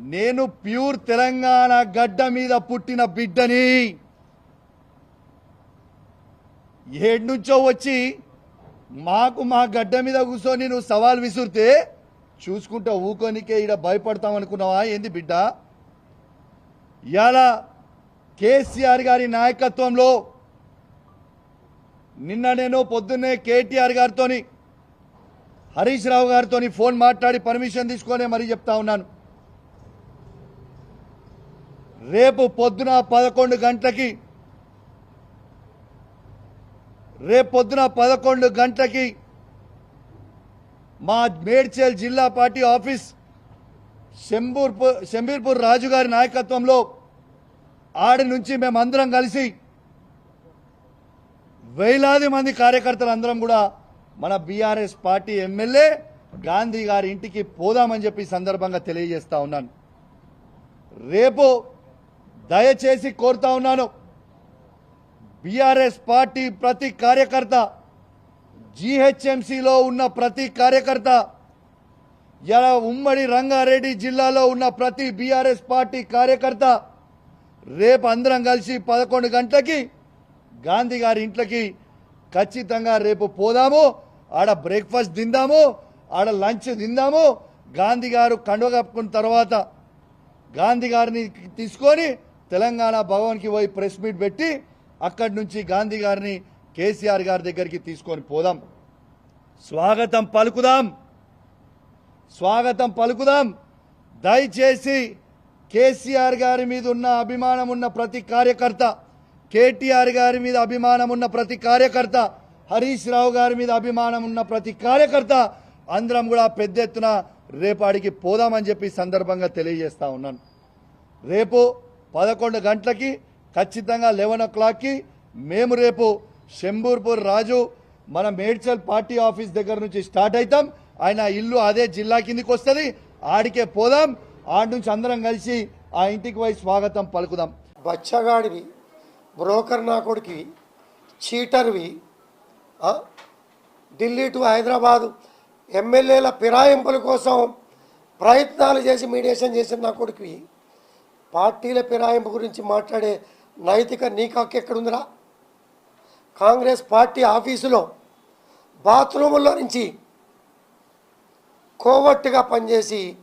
నేను ప్యూర్ తెలంగాణ గడ్డ మీద పుట్టిన బిడ్డని ఏడు నుంచో వచ్చి మాకు మా గడ్డ మీద కూర్చొని నువ్వు సవాల్ విసురితే చూసుకుంటా ఊకోనికే ఈడ భయపడతాం అనుకున్నావా? ఏంది బిడ్డ? ఇలా కేసీఆర్ గారి నాయకత్వంలో నిన్న నేను పొద్దున్నే కేటీఆర్ గారితోని హరీష్ రావు గారితో ఫోన్ మాట్లాడి పర్మిషన్ తీసుకొని మరీ చెప్తా ఉన్నాను. రేపు పొద్దున పదకొండు గంటలకి రేపు పొద్దున పదకొండు గంటలకి మా మేడ్చల్ జిల్లా పార్టీ ఆఫీస్ శంబూర్పూర్ శంబీర్పూర్ రాజు గారి నాయకత్వంలో ఆడి నుంచి మేమందరం కలిసి వేలాది మంది కార్యకర్తలు అందరం కూడా మన బీఆర్ఎస్ పార్టీ ఎమ్మెల్యే గాంధీ గారి ఇంటికి పోదామని చెప్పి సందర్భంగా తెలియజేస్తా ఉన్నాను. రేపు దయచేసి కోరుతా ఉన్నాను. బీఆర్ఎస్ పార్టీ ప్రతి కార్యకర్త జీహెచ్ఎంసీలో ఉన్న ప్రతి కార్యకర్త ఇలా ఉమ్మడి రంగారెడ్డి జిల్లాలో ఉన్న ప్రతి బీఆర్ఎస్ పార్టీ కార్యకర్త రేపు అందరం కలిసి పదకొండు గంటలకి గాంధీ గారి ఇంట్లోకి ఖచ్చితంగా రేపు పోదాము ఆడ బ్రేక్ఫాస్ట్ తిందాము ఆడ లంచ్ తిందాము గాంధీ గారు కండువ కప్పుకున్న తర్వాత గాంధీ గారిని తీసుకొని తెలంగాణ భవన్కి పోయి ప్రెస్ మీట్ పెట్టి అక్కడి నుంచి గాంధీ గారిని కేసీఆర్ గారి దగ్గరికి తీసుకొని పోదాం. స్వాగతం పలుకుదాం. స్వాగతం పలుకుదాం. దయచేసి కేసీఆర్ గారి మీద ఉన్న అభిమానం ఉన్న ప్రతి కార్యకర్త కేటీఆర్ గారి మీద అభిమానం ఉన్న ప్రతి కార్యకర్త హరీష్ రావు గారి మీద అభిమానం ఉన్న ప్రతి కార్యకర్త అందరం కూడా పెద్ద ఎత్తున రేపాడికి పోదామని చెప్పి సందర్భంగా తెలియజేస్తా ఉన్నాను. రేపు పదకొండు గంటలకి ఖచ్చితంగా లెవెన్ ఓ క్లాక్కి మేము రేపు శంబూర్పూర్ రాజు మన మేడ్చల్ పార్టీ ఆఫీస్ దగ్గర నుంచి స్టార్ట్ అవుతాం. ఆయన ఇల్లు అదే జిల్లా కిందికి వస్తుంది. ఆడికే పోదాం. ఆడి నుంచి అందరం కలిసి ఆ ఇంటికి పోయి స్వాగతం పలుకుదాం. బచ్చగాడివి బ్రోకర్ నా కొడుకువి చీటర్వి ఢిల్లీ టు హైదరాబాదు ఎమ్మెల్యేల ఫిరాయింపుల కోసం ప్రయత్నాలు చేసి మీడియేషన్ చేసిన నా కొడుకువి. పార్టీల ఫిరాయింపు గురించి మాట్లాడే నైతిక నీకు ఎక్కడుందిరా? కాంగ్రెస్ పార్టీ ఆఫీసులో బాత్రూముల్లో నుంచి కోవట్టుగా పనిచేసి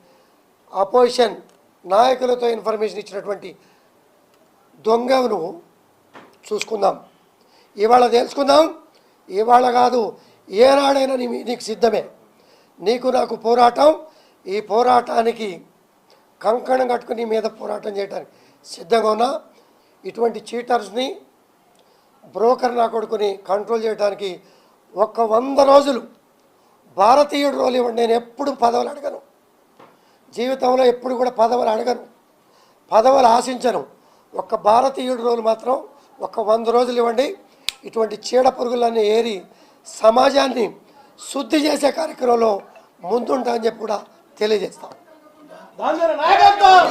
అపోజిషన్ నాయకులతో ఇన్ఫర్మేషన్ ఇచ్చినటువంటి దొంగను చూసుకుందాం. ఇవాళ తెలుసుకుందాం. ఇవాళ కాదు ఏనాడైనా నీ నీకు సిద్ధమే. నీకు నాకు పోరాటం. ఈ పోరాటానికి కంకణం కట్టుకుని మీద పోరాటం చేయడానికి సిద్ధంగా ఉన్నా. ఇటువంటి చీటర్స్ని బ్రోకర్ నా కొడుకుని కంట్రోల్ చేయడానికి ఒక వంద రోజులు భారతీయుడు రోజులు ఇవ్వండి. నేను ఎప్పుడు పదవులు అడగను. జీవితంలో ఎప్పుడు కూడా పదవులు అడగను. పదవులు ఆశించను. ఒక్క భారతీయుడు రోజులు మాత్రం ఒక వంద రోజులు ఇవ్వండి. ఇటువంటి చీడ పురుగులన్నీ ఏరి సమాజాన్ని శుద్ధి చేసే కార్యక్రమంలో ముందుంటామని చెప్పి కూడా తెలియజేస్తాం దాని నాయకత్వం!